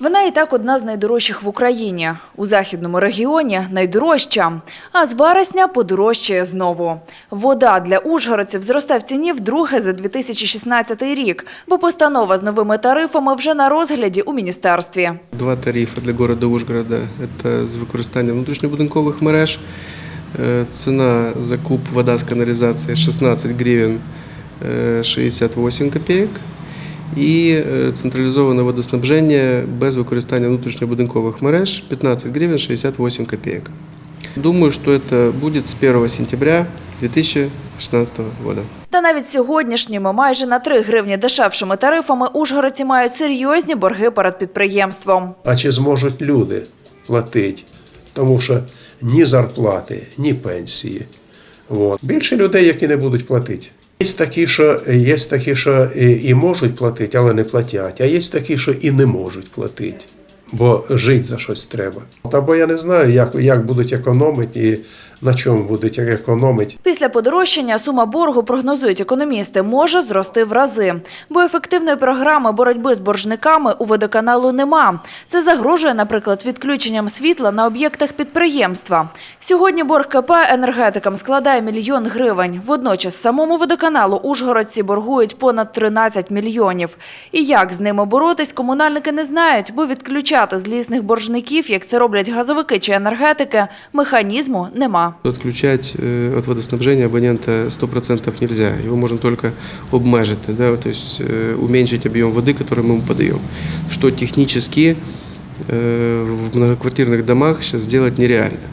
Вона і так одна з найдорожчих в Україні. У західному регіоні найдорожча. А з вересня подорожчає знову. Вода для ужгородців зросте в ціні вдруге за 2016 рік, бо постанова з новими тарифами вже на розгляді у міністерстві. Два тарифи для города Ужгорода. Це з використанням внутрішньобудинкових мереж. Е, Ціна за куб вода з каналізації 16 гривень е, 68 копійок. І е, централізоване водоснабження без використання внутрішньобудинкових мереж 15 гривень 68 копійок. Думаю, що це буде з 1 сентября 2016 года. Та навіть сьогоднішніми майже на 3 гривні дешевшими тарифами ужгородці мають серйозні борги перед підприємством. А чи зможуть люди платити? Тому що ні зарплати, ні пенсії. От. Більше людей, які не будуть платити. Є такі, що, є такі, що і, можуть платити, але не платять, а є такі, що і не можуть платити, бо жити за щось треба. Або я не знаю, як, як будуть економити і на чому будуть економити. Після подорожчання сума боргу, прогнозують економісти, може зрости в рази. Бо ефективної програми боротьби з боржниками у водоканалу нема. Це загрожує, наприклад, відключенням світла на об'єктах підприємства. Сьогодні борг КП енергетикам складає мільйон гривень. Водночас самому водоканалу Ужгородці боргують понад 13 мільйонів. І як з ними боротись, комунальники не знають, бо відключати злісних боржників, як це роблять газовики чи енергетики, механізму нема. Отключать э, от водоснабжения абонента 100% нельзя. Его можно только обмежити, да, то есть э, уменьшить объем воды, который мы ему подаем. Что технически э, в многоквартирных домах сейчас сделать нереально.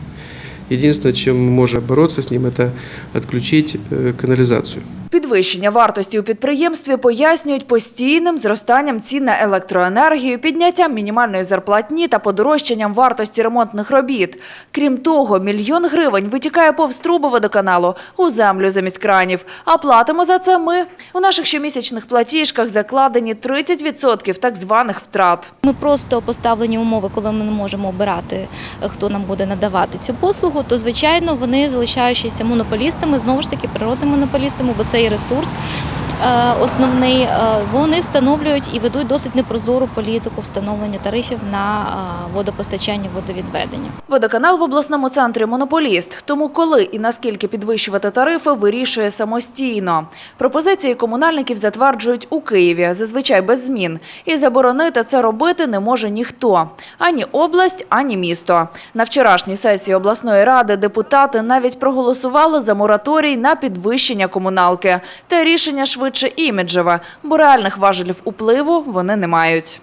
Единственное, чем мы можем бороться с ним, это отключить э, канализацию. Підвищення вартості у підприємстві пояснюють постійним зростанням цін на електроенергію, підняттям мінімальної зарплатні та подорожчанням вартості ремонтних робіт. Крім того, мільйон гривень витікає повз труби водоканалу у землю замість кранів. А платимо за це ми. У наших щомісячних платіжках закладені 30% так званих втрат. Ми просто поставлені умови, коли ми не можемо обирати, е, хто нам буде надавати цю послугу, то звичайно вони залишаючися монополістами, знову ж таки природними монополістами, бо це є ресурс основний. е, Вони встановлюють і ведуть досить непрозору політику встановлення тарифів на е, водопостачання, водовідведення. Водоканал в обласному центрі монополіст. Тому коли і наскільки підвищувати тарифи, вирішує самостійно. Пропозиції комунальників затверджують у Києві, зазвичай без змін. І заборонити це робити не може ніхто. Ані область, ані місто. На вчорашній сесії обласної ради депутати навіть проголосували за мораторій на підвищення комуналки. Те рішення швидше іміджеве, бо реальних важелів впливу вони не мають.